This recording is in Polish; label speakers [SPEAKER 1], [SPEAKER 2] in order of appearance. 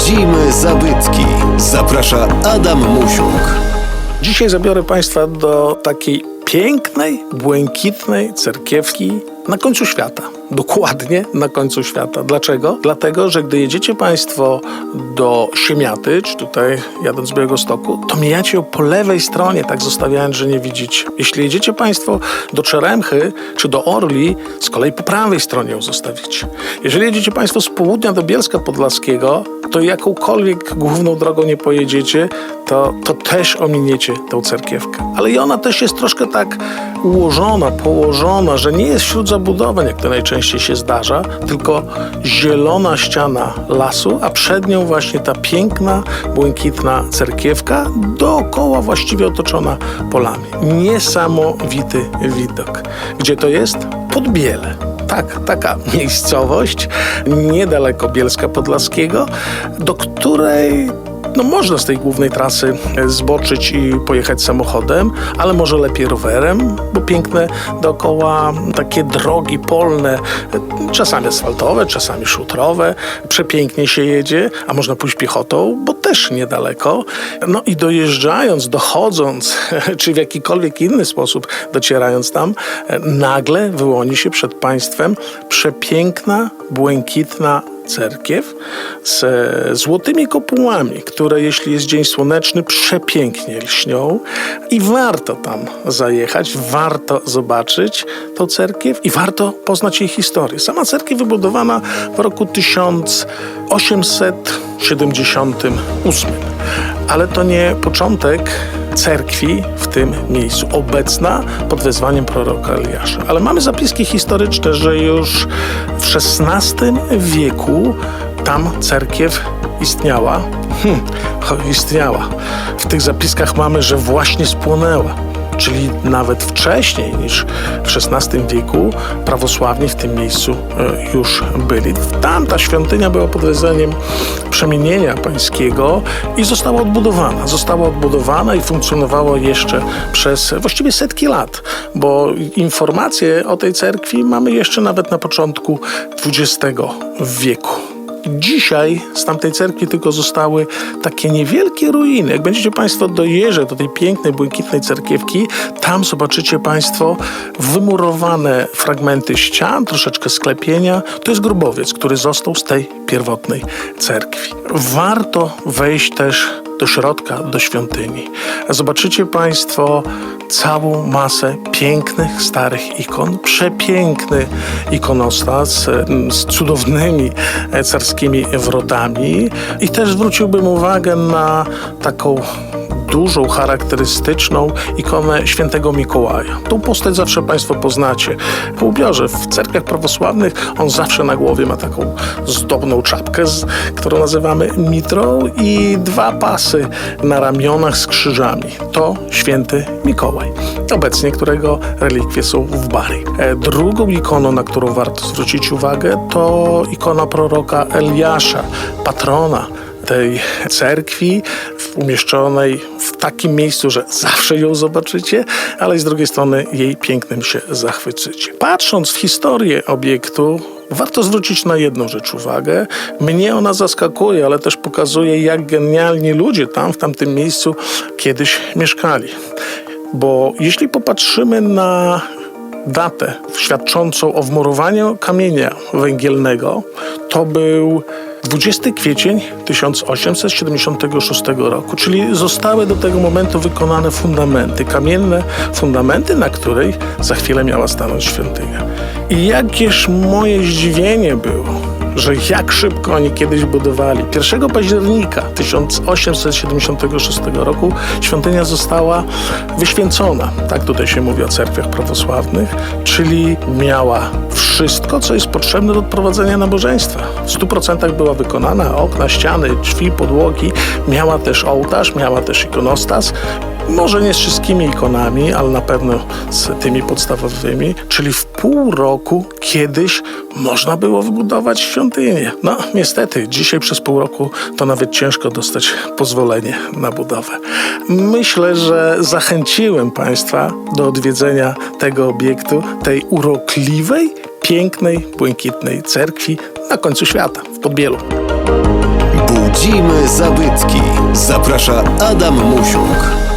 [SPEAKER 1] Rodzimy zabytki. Zaprasza Adam Musiuk.
[SPEAKER 2] Dzisiaj zabiorę Państwa do takiej pięknej, błękitnej cerkiewki na końcu świata. Dokładnie na końcu świata. Dlaczego? Dlatego, że gdy jedziecie Państwo do Siemiaty, czy tutaj jadąc z Białego Stoku, to mijacie ją po lewej stronie, tak zostawiając, że nie widzicie. Jeśli jedziecie Państwo do Czeremchy czy do Orli, z kolei po prawej stronie ją zostawicie. Jeżeli jedziecie Państwo z południa do Bielska Podlaskiego, to jakąkolwiek główną drogą nie pojedziecie, to, to też ominiecie tą cerkiewkę. Ale i ona też jest troszkę tak ułożona, położona, że nie jest wśród zabudowań, jak to najczęściej się zdarza, tylko zielona ściana lasu, a przed nią właśnie ta piękna, błękitna cerkiewka, dookoła właściwie otoczona polami. Niesamowity widok. Gdzie to jest? Podbiele. Tak, taka miejscowość niedaleko Bielska Podlaskiego, do której no można z tej głównej trasy e, zboczyć i pojechać samochodem, ale może lepiej rowerem, bo piękne dookoła takie drogi polne, e, czasami asfaltowe, czasami szutrowe. Przepięknie się jedzie, a można pójść piechotą, bo też niedaleko. No i dojeżdżając, dochodząc, czy w jakikolwiek inny sposób docierając tam, e, nagle wyłoni się przed państwem przepiękna, błękitna cerkiew z e, złotymi kopułami, które jeśli jest dzień słoneczny, przepięknie lśnią i warto tam zajechać, warto zobaczyć tą cerkiew i warto poznać jej historię. Sama cerkiew wybudowana w roku 1878, ale to nie początek cerkwi w tym miejscu, obecna pod wezwaniem proroka Eliasza. Ale mamy zapiski historyczne, że już w XVI wieku tam cerkiew istniała. Hmm, istniała. W tych zapiskach mamy, że właśnie spłonęła czyli nawet wcześniej niż w XVI wieku prawosławni w tym miejscu e, już byli. Tam ta świątynia była pod wezwaniem przemienienia pańskiego i została odbudowana. Została odbudowana i funkcjonowała jeszcze przez właściwie setki lat, bo informacje o tej cerkwi mamy jeszcze nawet na początku XX wieku. Dzisiaj z tamtej cerkwi tylko zostały takie niewielkie ruiny. Jak będziecie Państwo dojeżdżać do tej pięknej, błękitnej cerkiewki, tam zobaczycie Państwo wymurowane fragmenty ścian, troszeczkę sklepienia. To jest grobowiec, który został z tej pierwotnej cerkwi. Warto wejść też do środka, do świątyni. Zobaczycie Państwo całą masę pięknych, starych ikon. Przepiękny ikonostas mm, z cudownymi e, carskimi wrotami. I też zwróciłbym uwagę na taką dużą, charakterystyczną ikonę świętego Mikołaja. Tą postać zawsze Państwo poznacie. Po ubiorze w cerkwiach prawosławnych on zawsze na głowie ma taką zdobną czapkę, którą nazywamy mitrą i dwa pasy na ramionach z krzyżami. To święty Mikołaj, obecnie którego relikwie są w Bari. E, drugą ikoną, na którą warto zwrócić uwagę, to ikona proroka Eliasza, patrona tej cerkwi umieszczonej w takim miejscu, że zawsze ją zobaczycie, ale z drugiej strony jej pięknym się zachwycicie. Patrząc w historię obiektu, warto zwrócić na jedną rzecz uwagę. Mnie ona zaskakuje, ale też pokazuje, jak genialni ludzie tam, w tamtym miejscu kiedyś mieszkali. Bo jeśli popatrzymy na datę świadczącą o wmurowaniu kamienia węgielnego, to był 20 kwiecień 1876 roku, czyli zostały do tego momentu wykonane fundamenty, kamienne fundamenty, na której za chwilę miała stanąć świątynia. I jakież moje zdziwienie było, że jak szybko oni kiedyś budowali. 1 października 1876 roku świątynia została wyświęcona. Tak tutaj się mówi o cerkwiach prawosławnych, czyli miała wszystko, co jest potrzebne do odprowadzenia nabożeństwa. W 100% była wykonana, okna, ściany, drzwi, podłogi. Miała też ołtarz, miała też ikonostas. Może nie z wszystkimi ikonami, ale na pewno z tymi podstawowymi. Czyli w pół roku kiedyś można było wybudować świątynię. No niestety, dzisiaj przez pół roku to nawet ciężko dostać pozwolenie na budowę. Myślę, że zachęciłem Państwa do odwiedzenia tego obiektu, tej urokliwej, pięknej, błękitnej cerkwi na końcu świata, w Podbielu.
[SPEAKER 1] Rodzime zabytki. Zaprasza Adam Musiuk.